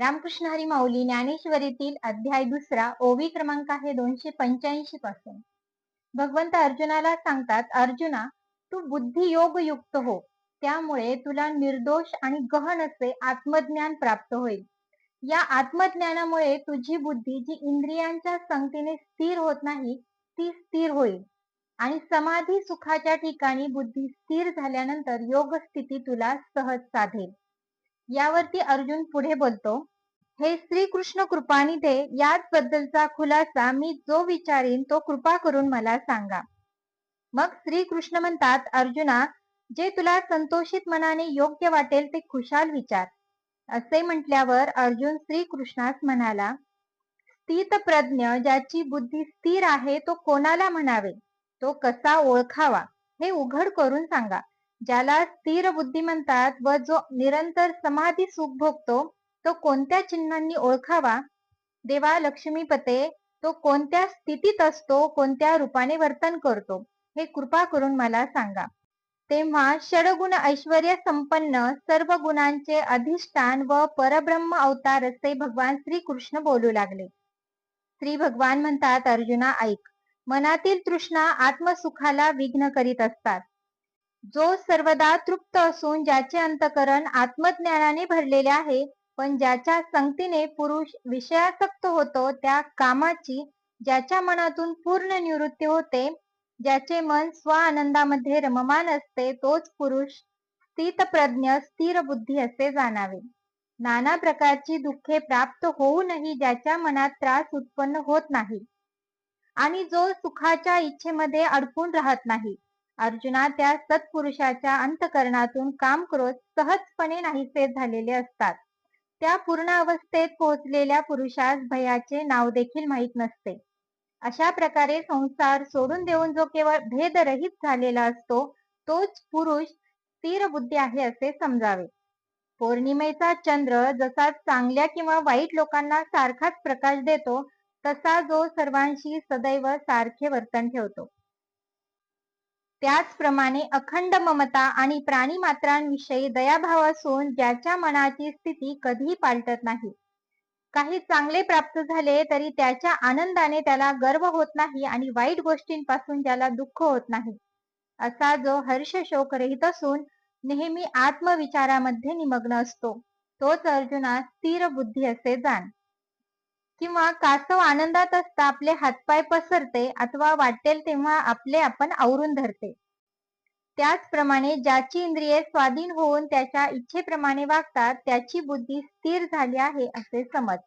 रामकृष्ण हरी माऊली ज्ञानेश्वरीतील अध्याय दुसरा ओवी क्रमांक आहे दोनशे पंच्याऐंशी पासून. भगवंत अर्जुनाला सांगतात अर्जुना तू बुद्धियोग युक्त हो. त्यामुळे तुला निर्दोष आणि गहन असे आत्मज्ञान प्राप्त होईल. या आत्मज्ञानामुळे तुझी बुद्धी जी इंद्रियांच्या संगतीने स्थिर होत नाही ती स्थिर होईल. आणि समाधी सुखाच्या ठिकाणी बुद्धी स्थिर झाल्यानंतर योग स्थिती तुला सहज साधेल. यावरती अर्जुन पुढे बोलतो हे श्रीकृष्ण कृपानिधे याच बद्दलचा खुलासा मी जो विचारीन तो कृपा करून मला सांगा. मग श्रीकृष्ण म्हणतात अर्जुना जे तुला संतोषित मनाने योग्य वाटेल ते खुशाल विचार. असे म्हटल्यावर अर्जुन श्रीकृष्णास म्हणाला स्थित प्रज्ञ ज्याची बुद्धी स्थिर आहे तो कोणाला म्हणावे? तो कसा ओळखावा? हे उघड करून सांगा. ज्याला स्थिर बुद्धी म्हणतात व जो निरंतर समाधी सुख भोगतो तो कोणत्या चिन्हांनी ओळखावा? देवा लक्ष्मीपते तो कोणत्या स्थितीत असतो कोणत्या रूपाने वर्तन करतो? हे कृपा करून मला सांगा. तेव्हा षडगुण ऐश्वर संपन्न सर्व गुणांचे अधिष्ठान व परब्रह्म अवतार असे भगवान श्री कृष्ण बोलू लागले. श्री भगवान म्हणतात अर्जुना ऐक. मनातील तृष्णा आत्मसुखाला विघ्न करीत असतात. जो सर्वदा तृप्त असून ज्याचे अंतकरण आत्मज्ञानाने भरलेले आहे पण ज्याच्या संगतीने पुरुष विषयासक्त होतो त्या कामाची ज्याच्या मनातून पूर्ण निवृत्ती होते ज्याचे मन स्व आनंदामध्ये रममान असते तोच पुरुष स्थित प्रज्ञ स्थिर बुद्धी असे जाणावे. नाना प्रकारची दुःखे प्राप्त होऊनही ज्याच्या मनात त्रास उत्पन्न होत नाही आणि जो सुखाच्या इच्छेमध्ये अडकून राहत नाही. अर्जुना त्या सत्पुरुषाच्या अंतकरणातून काम करत सहजपणे नाहीसे झालेले असतात. त्या पूर्ण अवस्थेत पोहोचलेल्या पुरुषास भयाचे नाव देखील माहीत नसते. अशा प्रकारे संसार सोडून देऊन जो केवळ भेदरहित झालेला असतो तोच पुरुष स्थिर बुद्धी आहे असे समजावे. पौर्णिमेचा चंद्र जसा चांगल्या किंवा वाईट लोकांना सारखाच प्रकाश देतो तसा जो सर्वांशी सदैव सारखे वर्तन ठेवतो. त्याचप्रमाणे अखंड ममता आणि प्राणी मात्रांविषयी दयाभाव असून ज्याच्या मनाची स्थिती कधीही पालटत नाही. काही चांगले प्राप्त झाले तरी त्याच्या आनंदाने त्याला गर्व होत नाही आणि वाईट गोष्टींपासून ज्याला दुःख होत नाही. असा जो हर्ष शोक रहित असून नेहमी आत्मविचारामध्ये निमग्न असतो तोच अर्जुना स्थिर बुद्धी असे जाण. किंवा कासव आनंदात असता आपले हातपाय पसरते अथवा वाटेल तेव्हा आपले आपण आवरून धरते. त्याचप्रमाणे ज्याची इंद्रिये स्वाधीन होऊन त्याच्या इच्छेप्रमाणे वागतात त्याची बुद्धी स्थिर झाली आहे असे समज.